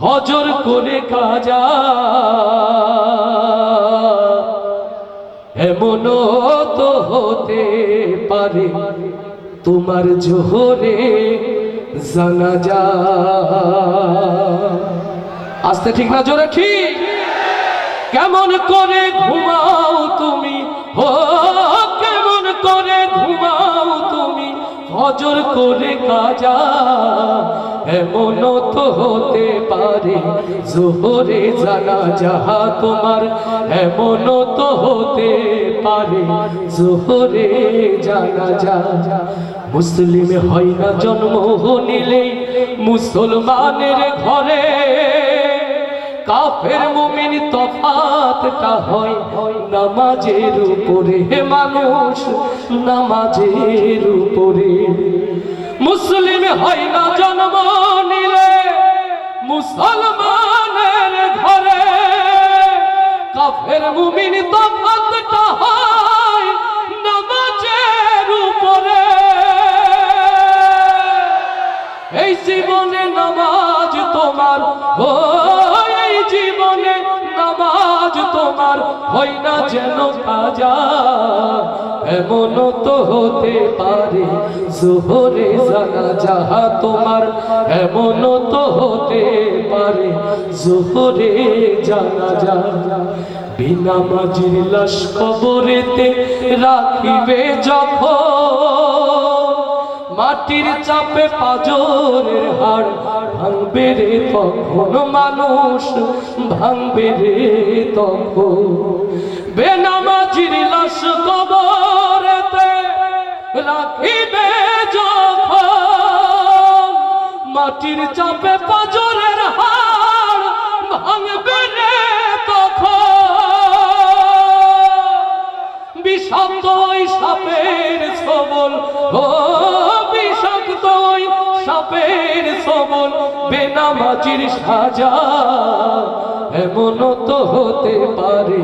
হজর করে কাজা। এমনও তো হতে পারে তোমার জোহরে জানা যা আসতে ঠিক না জোরে ঠিক? কেমন করে ঘুমাও তুমি? ও, কেমন করে ঘুমাও তুমি? হজর করে কাজা, এমন তো হতে পারে। জোহরে জানা যাহা তোমার, এমন তো হতে পারে। জোহরে জানা যা মুসলিম হয় না জন্ম নিলে মুসলমানের ঘরে। কাফের মুমিন তফাতটা হয় নামাজের উপরে। হে মানুষ, নামাজের উপরে। মুসলিম হয় না জন্ম নিলে, মুসলমানের ঘরে। কাফের মুমিন তফাতটা হয় নামাজের উপরে। এই জীবনে নামাজ তোমার নামাজ তোমার হয় না যেন কাজা এমন তো হতে পারে জোহরে জানা যাহা তোমার এমন তো হতে পারে জোহরে জানা যা বিনা মাঝির লাশ কবরেতে রাখিবে যখন মাটির চাপে পাজরের হাড় ভাঙবে রে তখন মানুষ, ভাঙবে রে তখন। বেনামাজির লাশ কবরেতে রাখিবে যখন। মাটির চাপে পাজরের হাড় ভাঙবে রে তখন। বিষাক্ত সাপের সবল ও বিষাক্ত সাপের সবল, বেনামাজির সাজা। এমন তো হতে পারে,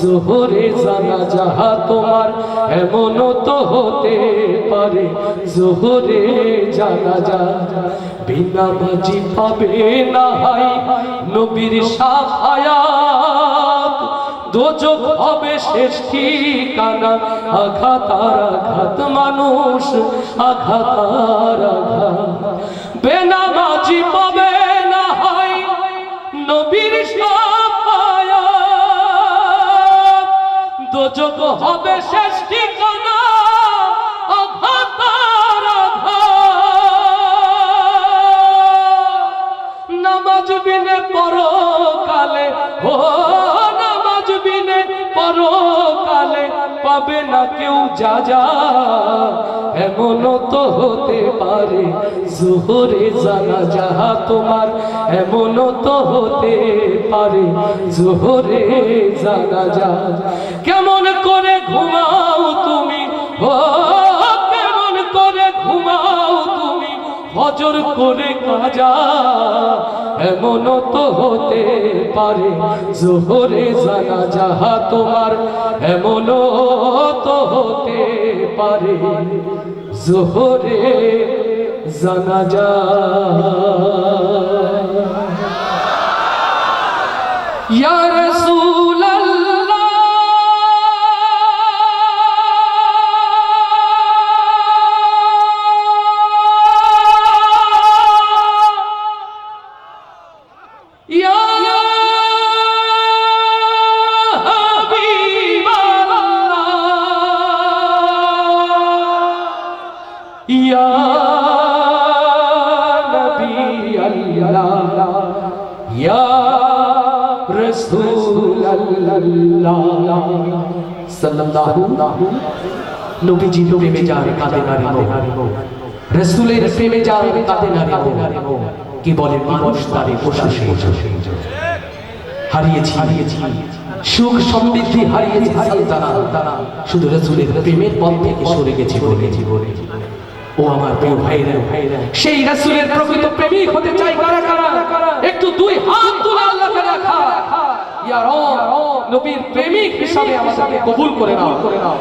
জোহরে জানা যাহা তোমার। এমন তো হতে পারে, জোহরে জানা যা। বিনামাজি পাবে না হাই নবীর সাফায়াত দোজক হবে শেষ ঠিকানা। আঘাত আর আঘাত মানুষ, আঘাত আর আঘাত। বেনামাজি পাবে না হয় নবীর দোজক হবে শেষ পাবে না কেউ যা যা, এমনও তো হতে পারে। জোহরে জানা যাহা তোমার, এমনও তো হতে পারে। জোহরে জানা যা কেমন করে ঘুমাও হজর করে কাজা এমন তো হতে পারে জোহরে জানা যাহা তোমার এমন তো হতে পারে জোহরে জানা যা ইয়া রাসূলাল্লাহ নবীজি প্রেমে যার কাঁদে রসুলের প্রেমে যার কাঁদে কি বলে মানুষ তারে পোষাশে হারিয়েছি হারিয়েছি। সুখ সমৃদ্ধি হারিয়েছি তারা শুধু রসুলের প্রেমের পথ থেকে সরে গেছি বলেছি বলে। ও আমার প্রিয় ভাইরা, সেই রসুলের প্রকৃত প্রেমিক হতে চাই কারা কারা? দুই হাত তুলে আল্লাহকে রাখা। ইয়া রব নবীর প্রেমিক হিসাবে আমাদেরকে কবুল করে নাও।